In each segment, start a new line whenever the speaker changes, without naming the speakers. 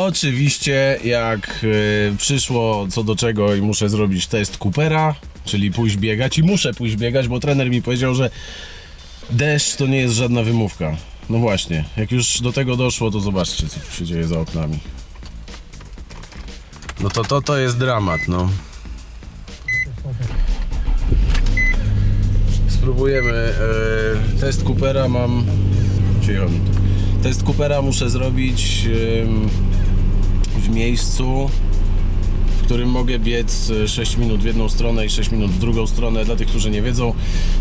Oczywiście, jak y, przyszło co do czego i muszę zrobić test Coopera, czyli pójść biegać i muszę pójść biegać, bo trener mi powiedział, że deszcz to nie jest żadna wymówka. No właśnie, jak już do tego doszło, to zobaczcie, co tu się dzieje za oknami. No to to, to jest dramat, no. Spróbujemy. e, test Coopera mam. Cicho mi. Test Coopera muszę zrobić w miejscu, w którym mogę biec e, 6 minut w jedną stronę i 6 minut w drugą stronę. Dla tych, którzy nie wiedzą,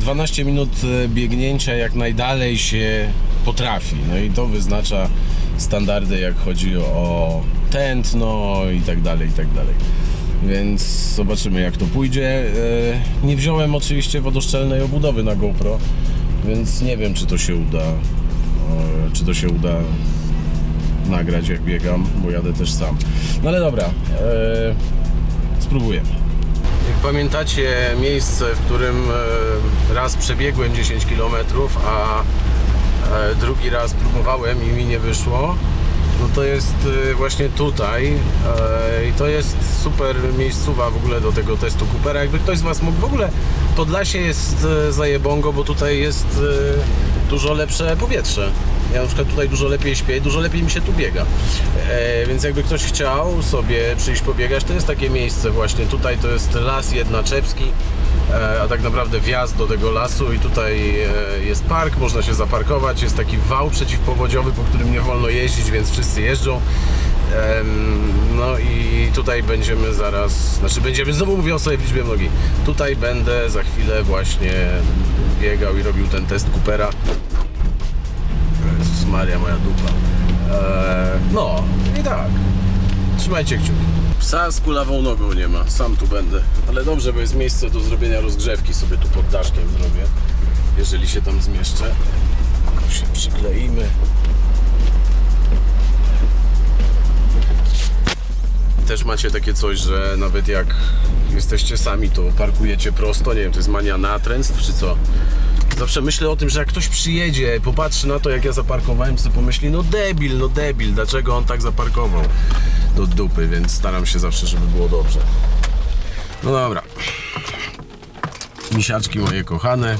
12 minut e, biegnięcia jak najdalej się potrafi. No i to wyznacza standardy, jak chodzi o tętno i tak dalej, i tak dalej. Więc zobaczymy jak to pójdzie. E, Nie wziąłem oczywiście wodoszczelnej obudowy na GoPro, więc nie wiem czy to się uda. e, Czy to się uda nagrać jak biegam, bo jadę też sam. No ale dobra, e, spróbujemy. Jak pamiętacie miejsce, w którym e, raz przebiegłem 10 km, a e, drugi raz próbowałem i mi nie wyszło, no to jest e, właśnie tutaj i to jest super miejscowa w ogóle do tego testu Coopera. Jakby ktoś z Was mógł w ogóle, Podlasie jest zajebongo, bo tutaj jest dużo lepsze powietrze. Ja na przykład tutaj dużo lepiej śpię, dużo lepiej mi się tu biega. E, więc jakby ktoś chciał sobie przyjść pobiegać, to jest takie miejsce właśnie. Tutaj to jest las Jednaczewski, e, a tak naprawdę wjazd do tego lasu i tutaj e, jest park, można się zaparkować, jest taki wał przeciwpowodziowy, po którym nie wolno jeździć, więc wszyscy jeżdżą. No i tutaj będziemy zaraz, znaczy będziemy, znowu mówię o sobie w liczbie nogi. Tutaj będę za chwilę właśnie biegał i robił ten test Coopera. Jezus Maria, moja dupa. Eee, no i tak. Trzymajcie kciuki. Psa z kulawą nogą nie ma, sam tu będę. Ale dobrze, bo jest miejsce do zrobienia rozgrzewki sobie tu pod daszkiem zrobię. Jeżeli się tam zmieszczę. Tu się przykleimy. Też macie takie coś, że nawet jak jesteście sami, to parkujecie prosto. Nie wiem, to jest mania natręstw czy co? Zawsze myślę o tym, że jak ktoś przyjedzie, popatrzy na to, jak ja zaparkowałem, to pomyśli, no debil, no debil, dlaczego on tak zaparkował do dupy, więc staram się zawsze, żeby było dobrze. No dobra. Misiaczki moje kochane.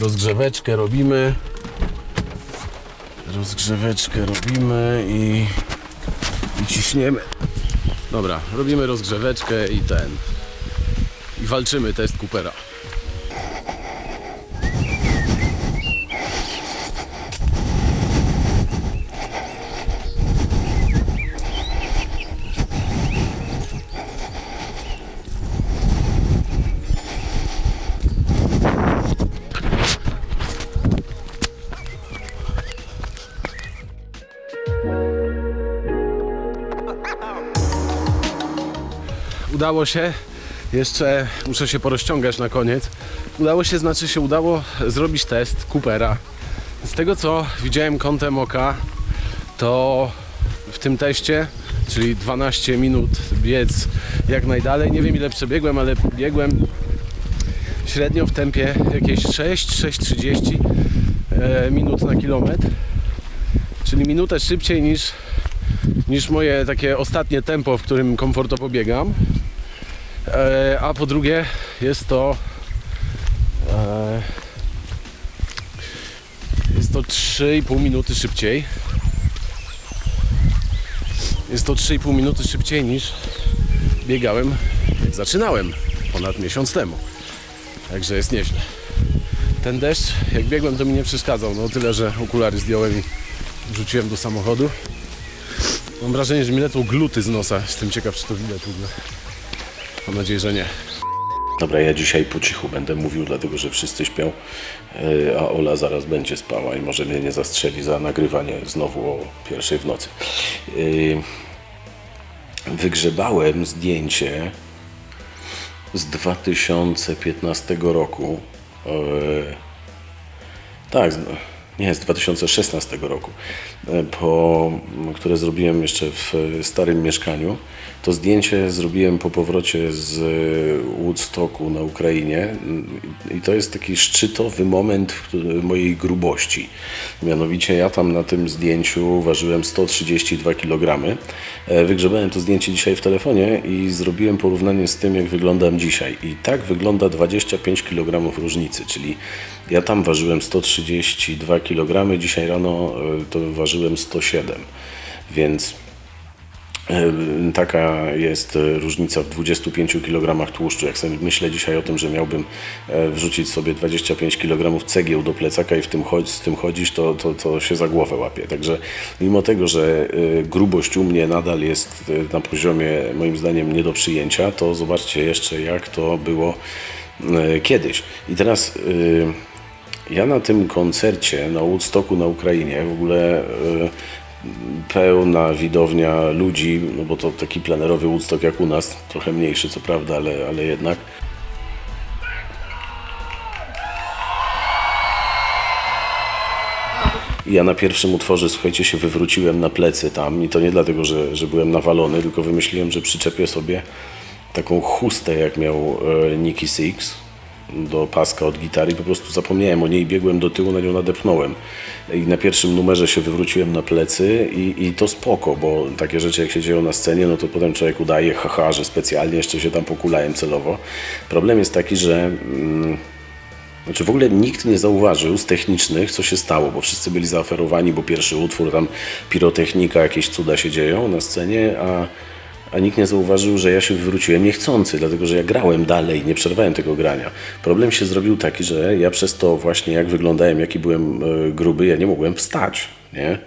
Rozgrzeweczkę robimy. Rozgrzeweczkę robimy i, i ciśniemy. Dobra, robimy rozgrzeweczkę i ten. I walczymy test Coopera. Udało się. Jeszcze muszę się porozciągać na koniec. Udało się, znaczy się udało zrobić test Coopera. Z tego co widziałem kątem oka, to w tym teście, czyli 12 minut biec jak najdalej. Nie wiem ile przebiegłem, ale biegłem średnio w tempie jakieś 6-6,30 e, minut na kilometr. Czyli minutę szybciej niż, niż moje takie ostatnie tempo, w którym komfortowo biegam. E, a po drugie jest to e, jest to 3,5 minuty szybciej. Jest to 3,5 minuty szybciej niż biegałem zaczynałem ponad miesiąc temu. Także jest nieźle. Ten deszcz jak biegłem to mi nie przeszkadzał. No tyle, że okulary zdjąłem i wrzuciłem do samochodu. Mam wrażenie, że mi lecą gluty z nosa. Jestem ciekaw czy to widać w ogóle Mam nadzieję, że nie. Dobra, ja dzisiaj po cichu będę mówił, dlatego że wszyscy śpią, yy, a Ola zaraz będzie spała i może mnie nie zastrzeli za nagrywanie znowu o pierwszej w nocy. Yy, Wygrzebałem zdjęcie z 2015 roku. Yy, tak, nie, z 2016 roku, e, po, które zrobiłem jeszcze w starym mieszkaniu. To zdjęcie zrobiłem po powrocie z Woodstocku na Ukrainie i to jest taki szczytowy moment mojej grubości. Mianowicie ja tam na tym zdjęciu ważyłem 132 kg. E, Wygrzebałem to zdjęcie dzisiaj w telefonie i zrobiłem porównanie z tym, jak wyglądam dzisiaj. I tak wygląda 25 kg różnicy, czyli ja tam ważyłem 132 kg, dzisiaj rano e, to ważyłem 107, więc e, taka jest e, różnica w 25 kg tłuszczu. Jak sobie myślę dzisiaj o tym, że miałbym wrzucić sobie 25 kg cegieł do plecaka i w tym chodź, z tym chodzić, to, to, to się za głowę łapie. Także mimo tego, że grubość u mnie nadal jest na poziomie moim zdaniem nie do przyjęcia, to zobaczcie jeszcze jak to było kiedyś. I teraz ja na tym koncercie na Woodstocku na Ukrainie w ogóle e, pełna widownia ludzi, no bo to taki plenerowy Woodstock jak u nas, trochę mniejszy co prawda, ale, ale jednak. Ja na pierwszym utworze, słuchajcie, się wywróciłem na plecy tam i to nie dlatego, że, że byłem nawalony, tylko wymyśliłem, że przyczepię sobie taką chustę, jak miał e, Nicky Six do paska od gitary i po prostu zapomniałem o niej, biegłem do tyłu, na nią nadepnąłem. I na pierwszym numerze się wywróciłem na plecy i, i to spoko, bo takie rzeczy jak się dzieją na scenie, no to potem człowiek udaje, haha, że specjalnie jeszcze się tam pokulałem celowo. Problem jest taki, że... Mm, znaczy w ogóle nikt nie zauważył z technicznych, co się stało, bo wszyscy byli zaoferowani, bo pierwszy utwór, tam pirotechnika, jakieś cuda się dzieją na scenie, a, a nikt nie zauważył, że ja się wywróciłem niechcący, dlatego że ja grałem dalej, nie przerwałem tego grania. Problem się zrobił taki, że ja przez to właśnie jak wyglądałem, jaki byłem e, gruby, ja nie mogłem wstać, nie?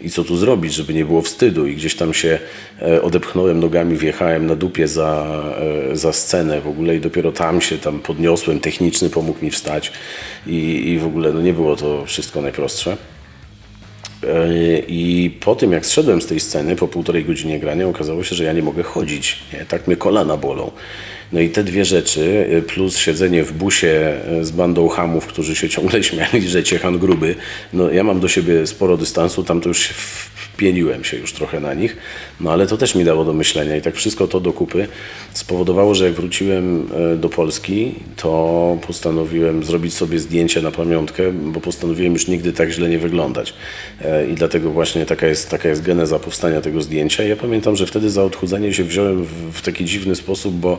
I co tu zrobić, żeby nie było wstydu? I gdzieś tam się e, odepchnąłem nogami, wjechałem na dupie za, e, za scenę w ogóle i dopiero tam się tam podniosłem. Techniczny pomógł mi wstać i, i w ogóle no nie było to wszystko najprostsze. E, I po tym, jak zszedłem z tej sceny, po półtorej godzinie grania, okazało się, że ja nie mogę chodzić. Nie? Tak mnie kolana bolą. No i te dwie rzeczy, e, plus siedzenie w busie e, z bandą hamów, którzy się ciągle śmiali, że ciechan gruby. No ja mam do siebie sporo dystansu, tam to już w- wpieniłem się już trochę na nich, no ale to też mi dało do myślenia i tak wszystko to do kupy spowodowało, że jak wróciłem e, do Polski, to postanowiłem zrobić sobie zdjęcie na pamiątkę, bo postanowiłem już nigdy tak źle nie wyglądać. E, I dlatego właśnie taka jest, taka jest geneza powstania tego zdjęcia. Ja pamiętam, że wtedy za odchudzanie się wziąłem w, w taki dziwny sposób, bo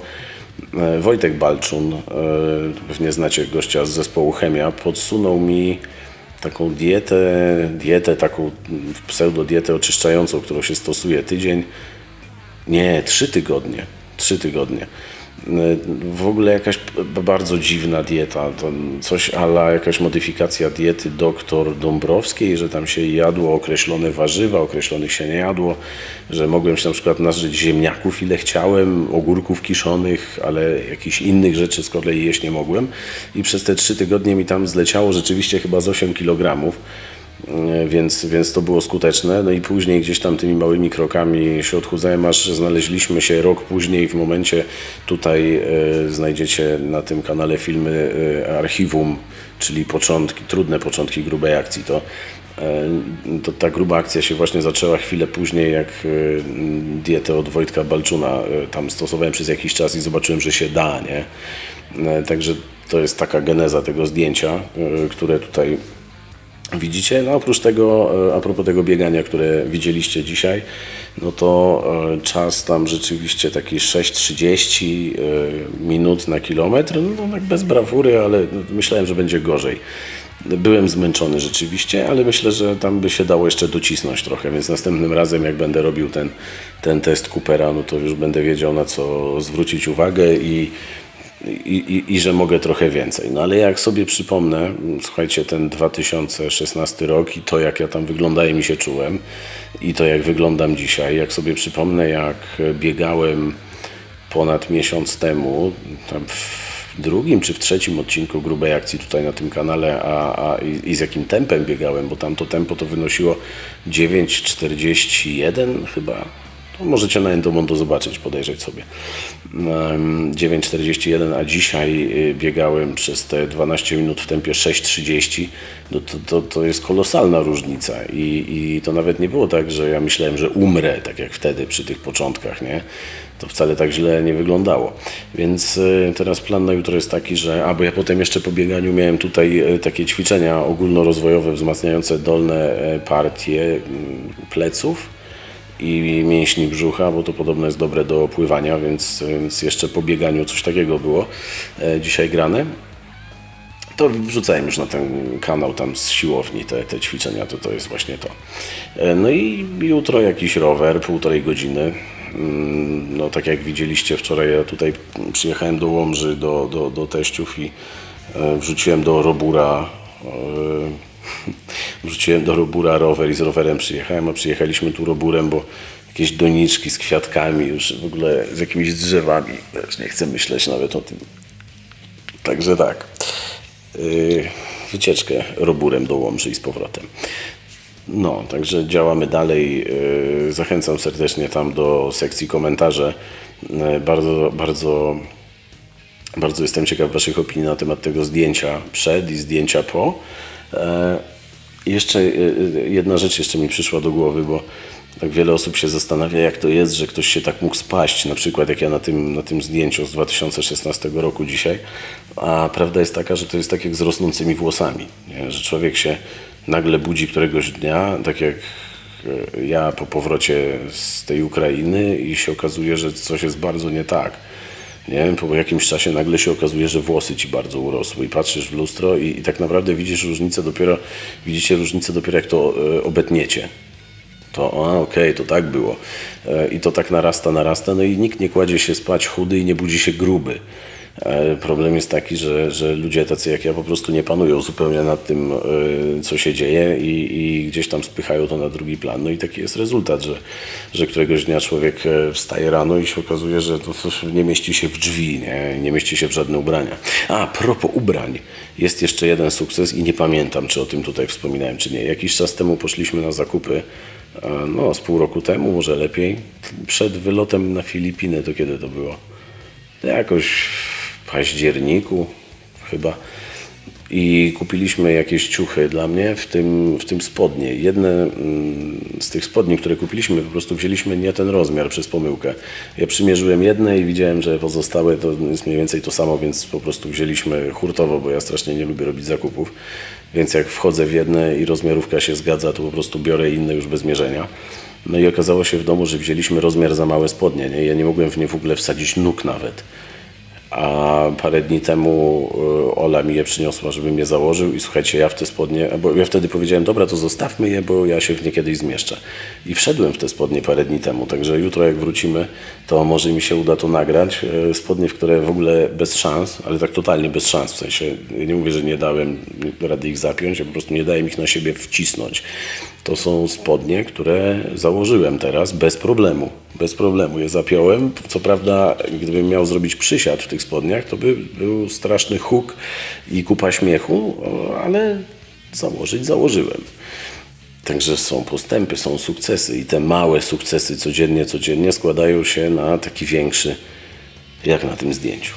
e, Wojtek Balczun, pewnie znacie gościa z zespołu Chemia, podsunął mi taką dietę, dietę taką pseudodietę oczyszczającą, którą się stosuje tydzień, nie, trzy tygodnie, trzy tygodnie. W ogóle jakaś bardzo dziwna dieta, coś ala jakaś modyfikacja diety doktor Dąbrowskiej, że tam się jadło określone warzywa, określonych się nie jadło, że mogłem się na przykład nażyć ziemniaków ile chciałem, ogórków kiszonych, ale jakichś innych rzeczy z kolei jeść nie mogłem. I przez te trzy tygodnie mi tam zleciało rzeczywiście chyba z 8 kg. E, Więc, więc to było skuteczne. No i później gdzieś tam tymi małymi krokami się odchudzałem, aż znaleźliśmy się rok później w momencie, tutaj e, znajdziecie na tym kanale filmy e, archiwum, czyli początki, trudne początki grubej akcji. To, to ta gruba akcja się właśnie zaczęła chwilę później, jak dietę od Wojtka Balczuna tam stosowałem przez jakiś czas i zobaczyłem, że się da, nie? Także to jest taka geneza tego zdjęcia, które tutaj Widzicie, no oprócz tego, e, a propos tego biegania, które widzieliście dzisiaj, no to e, czas tam rzeczywiście taki 6,30 e, minut na kilometr, no tak bez brawury, ale no, myślałem, że będzie gorzej. Byłem zmęczony rzeczywiście, ale myślę, że tam by się dało jeszcze docisnąć trochę, więc następnym razem jak będę robił ten, ten test Coopera, no to już będę wiedział na co zwrócić uwagę i i, i, i że mogę trochę więcej. No ale jak sobie przypomnę, słuchajcie, ten 2016 rok i to, jak ja tam wyglądałem i się czułem, i to, jak wyglądam dzisiaj, jak sobie przypomnę, jak biegałem ponad miesiąc temu, w drugim czy w trzecim odcinku grubej akcji tutaj na tym kanale, a, a i, i z jakim tempem biegałem, bo tam to tempo to wynosiło 9,41 chyba To możecie na Endomondo zobaczyć, podejrzeć sobie. Em, 9,41, a dzisiaj y, biegałem przez te 12 minut w tempie 6,30. No to, to, to jest kolosalna różnica I, i to nawet nie było tak, że ja myślałem, że umrę, tak jak wtedy przy tych początkach, nie? To wcale tak źle nie wyglądało. Więc y, teraz plan na jutro jest taki, że, a bo ja potem jeszcze po bieganiu miałem tutaj y, takie ćwiczenia ogólnorozwojowe wzmacniające dolne e, partie mm, pleców i mięśni brzucha, bo to podobno jest dobre do pływania, więc, więc jeszcze po bieganiu coś takiego było e, dzisiaj grane. To wrzucałem już na ten kanał tam z siłowni te, te ćwiczenia, to to jest właśnie to. E, No i jutro jakiś rower, półtorej godziny. Mm, No tak jak widzieliście wczoraj, ja tutaj przyjechałem do Łomży, do, do, do teściów i e, wrzuciłem do Robura wrzuciłem do Robura rower i z rowerem przyjechałem, a przyjechaliśmy tu Roburem, bo jakieś doniczki z kwiatkami, już w ogóle z jakimiś drzewami, już nie chcę myśleć nawet o tym. Także tak, yy, wycieczkę Roburem do Łomży i z powrotem. No, także działamy dalej. Yy, Zachęcam serdecznie tam do sekcji komentarze. Yy, Bardzo, bardzo bardzo jestem ciekaw Waszych opinii na temat tego zdjęcia przed i zdjęcia po. E, jeszcze e, e, jedna rzecz jeszcze mi przyszła do głowy, bo tak wiele osób się zastanawia, jak to jest, że ktoś się tak mógł spaść, na przykład jak ja na tym, na tym zdjęciu z 2016 roku dzisiaj. A prawda jest taka, że to jest tak jak z rosnącymi włosami, nie? że człowiek się nagle budzi któregoś dnia, tak jak ja po powrocie z tej Ukrainy i się okazuje, że coś jest bardzo nie tak. Nie? Po jakimś czasie nagle się okazuje, że włosy ci bardzo urosły i patrzysz w lustro i, i tak naprawdę widzisz różnicę dopiero, widzicie różnicę dopiero jak to e, obetniecie. To a, okej, to tak było. E, I to tak narasta, narasta, no i nikt nie kładzie się spać chudy i nie budzi się gruby. Problem jest taki, że, że ludzie tacy jak ja po prostu nie panują zupełnie nad tym, e, co się dzieje i, i gdzieś tam spychają to na drugi plan. No i taki jest rezultat, że, że któregoś dnia człowiek e, wstaje rano i się okazuje, że to nie mieści się w drzwi, nie, nie mieści się w żadne ubrania. A, propos ubrań, jest jeszcze jeden sukces i nie pamiętam, czy o tym tutaj wspominałem, czy nie. Jakiś czas temu poszliśmy na zakupy, e, no z pół roku temu, może lepiej, przed wylotem na Filipiny, to kiedy to było? Jakoś październiku chyba. I kupiliśmy jakieś ciuchy dla mnie, w tym, w tym spodnie. Jedne mm, z tych spodni, które kupiliśmy, po prostu wzięliśmy nie ten rozmiar przez pomyłkę. Ja przymierzyłem jedne i widziałem, że pozostałe to jest mniej więcej to samo, więc po prostu wzięliśmy hurtowo, bo ja strasznie nie lubię robić zakupów. Więc jak wchodzę w jedne i rozmiarówka się zgadza, to po prostu biorę inne już bez mierzenia. No i okazało się w domu, że wzięliśmy rozmiar za małe spodnie. Nie? Ja nie mogłem w nie w ogóle wsadzić nóg nawet. A parę dni temu y, Ola mi je przyniosła, żebym je założył i słuchajcie, ja w te spodnie, bo ja wtedy powiedziałem, dobra, to zostawmy je, bo ja się w nie kiedyś zmieszczę. I wszedłem w te spodnie parę dni temu, także jutro jak wrócimy, to może mi się uda to nagrać. Y, Spodnie, w które w ogóle bez szans, ale tak totalnie bez szans, w sensie nie mówię, że nie dałem rady ich zapiąć, ja po prostu nie dałem ich na siebie wcisnąć. To są spodnie, które założyłem teraz bez problemu. Bez problemu je zapiąłem. Co prawda, gdybym miał zrobić przysiad w tych spodniach, to by był straszny huk i kupa śmiechu, ale założyć założyłem. Także są postępy, są sukcesy i te małe sukcesy codziennie, codziennie składają się na taki większy, jak na tym zdjęciu.